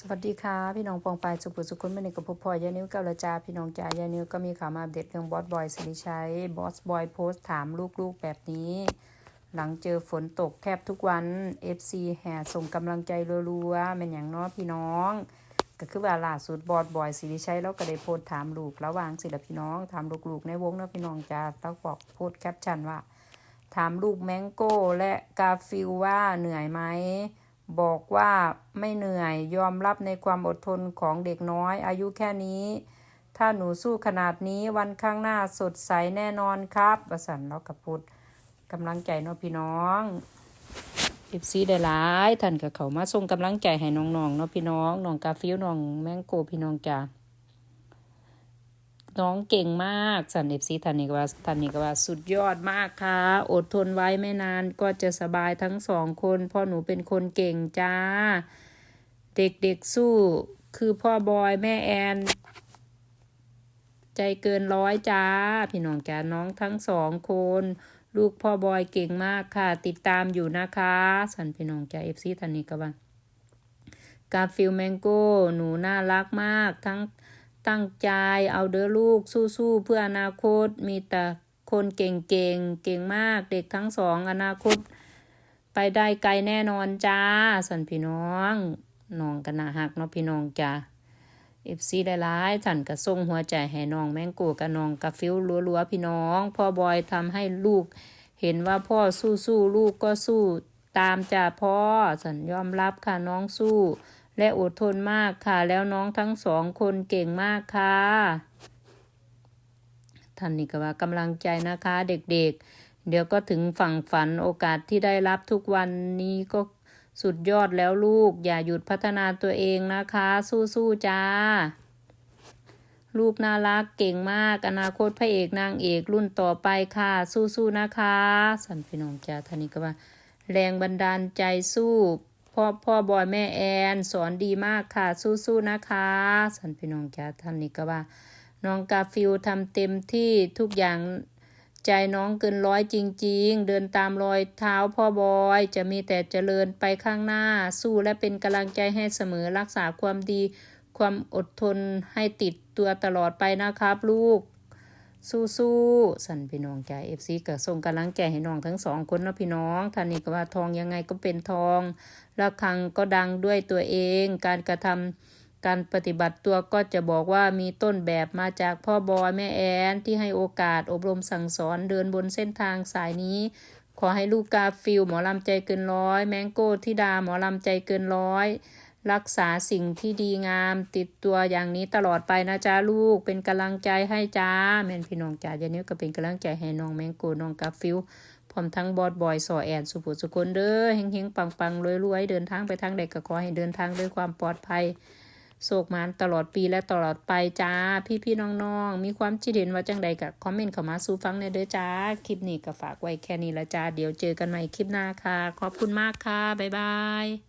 สวัสดีค่ะ พี่น้องปองปายสุขุสุขคนไม่ในกับพบพอยยานิ้วกับละจาพี่น้องจ่ายานิ้วก็มีข่าวมาอัปเดตเรื่องบอสบอยสิริชัยบอสบอยโพสต์ถามลูกๆแบบนี้ หลังเจอฝนตกแทบทุกวัน FC แห่ส่งกำลังใจรัวๆเป็นอย่างน้อพี่น้อง ก็คือว่าล่าสุดบอสบอยสิริชัยแล้วก็ได้โพสต์ถามลูกระหว่างศิลพี่น้องถามลูกๆในวงเนาะพี่น้องจ้าต้องบอกโพสต์แคปชั่นว่า ถามลูกแมงโก้และกาฟิลว่าเหนื่อยไหม บอกว่าไม่เหนื่อยยอมรับในความอดทนของเด็กน้อยอายุแค่นี้ ถ้าหนูสู้ขนาดนี้วันข้างหน้าสดใสแน่นอนครับประสันเรากับพุทธกำลังใจเนาะพี่น้องเอฟซีได้หลายท่านกับเขามาส่งกำลังใจให้น้องๆเนาะพี่น้องน้องกาฟิวน้องแมงโกพี่น้องจ้า น้องเก่งมากสันเอฟซีทันนิกว่าทันนิกว่าสุดยอดมากค่ะ อดทนไว้ไม่นานก็จะสบายทั้งสองคนพ่อหนูเป็นคนเก่งจ้า เด็กๆสู้คือพ่อบอยแม่แอนใจเกินร้อยจ้า พี่น้องจ้าน้องทั้งสองคน ลูกพ่อบอยเก่งมากค่ะ ติดตามอยู่นะคะ สันพี่น้องจ้าเอฟซีทันนิกว่ากาฟิลแมงโก้หนูน่ารักมากทั้ง ตั้งใจเอาเด้อลูกสู้ๆเพื่ออนาคตมีแต่คนเก่งๆเก่งมากเด็กทั้งสองอนาคต ไปได้ไกลแน่นอนจ้าสันพี่น้องน้องกันนาหักเนาะพี่น้องจ้าเอฟซีหลายๆท่านก็ส่งหัวใจให้น้องแมงโก้กับน้องกาฟิลรัวๆพี่น้อง พ่อบอยทำให้ลูก เห็นว่าพ่อสู้ๆลูกก็สู้ตามจ้าพ่อสันยอมรับค่ะน้องสู้ และอดทนมากค่ะ แล้วน้องทั้งสองคนเก่งมากค่ะท่านนี่ก็ว่ากำลังใจนะคะเด็กๆ เดี๋ยวก็ถึงฝั่งฝันโอกาสที่ได้รับทุกวันนี้ก็สุดยอดแล้วลูก อย่าหยุดพัฒนาตัวเองนะคะ สู้ๆจ้า ลูกน่ารักเก่งมาก อนาคตพระเอกนางเอกรุ่นต่อไปค่ะ สู้ๆนะคะ สันพี่น้องจ้าท่านนี้ก็ว่า แรงบันดาลใจสู้ พ่อพ่อบอยแม่แอน สอนดีมากค่ะ สู้ๆนะคะสันพี่น้องจ้าท่านนี้ก็ว่า น้องกาฟิลทำเต็มที่ทุกอย่างใจน้องเกินร้อยจริง ๆ เดินตามรอยเท้าพ่อบอย จะมีแต่เจริญไปข้างหน้า สู้และเป็นกำลังใจให้เสมอรักษาความดี ความอดทนให้ติดตัวตลอดไปนะครับลูก สู้ๆสันพี่น้องจ้าเอฟซีก็ส่งกำลังใจให้น้องทั้งสองคนนะพี่น้องท่านนี้ก็ว่าทองยังไงก็เป็นทองระฆังก็ดังด้วยตัวเอง การกระทำการปฏิบัติตัวก็จะบอกว่ามีต้นแบบมาจากพ่อบอยแม่แอนที่ให้โอกาสอบรมสั่งสอนเดินบนเส้นทางสายนี้ ขอให้ลูกกาฟิลหมอลำใจเกินร้อย แมงโก้ทิดาหมอลำใจเกินร้อย รักษาสิ่งที่ดีงาม ติดตัวอย่างนี้ตลอดไปนะจ๊ะลูกเป็นกำลังใจให้จ้าแม่นพี่น้องจ้าเดี๋ยวนี้ก็เป็นกำลังใจให้น้องแมงโกน้องกาฟิลพร้อมทั้งบอดบอยสอแอนสุภุสุคนเด้อเฮงๆปังๆรวยๆเดินทางไปทางใดก็ขอให้เดินทางด้วยความปลอดภัยโศกมานตลอดปีและตลอดไปจ้า พี่ๆน้องๆ มีความคิดเห็นว่าจังใดก็คอมเมนต์เข้ามาสู่ฟังในเด้อจ้า คลิปนี้ก็ฝากไว้แค่นี้ละจ้า เดี๋ยวเจอกันใหม่คลิปหน้าค่ะ ขอบคุณมากค่ะ บ๊ายบาย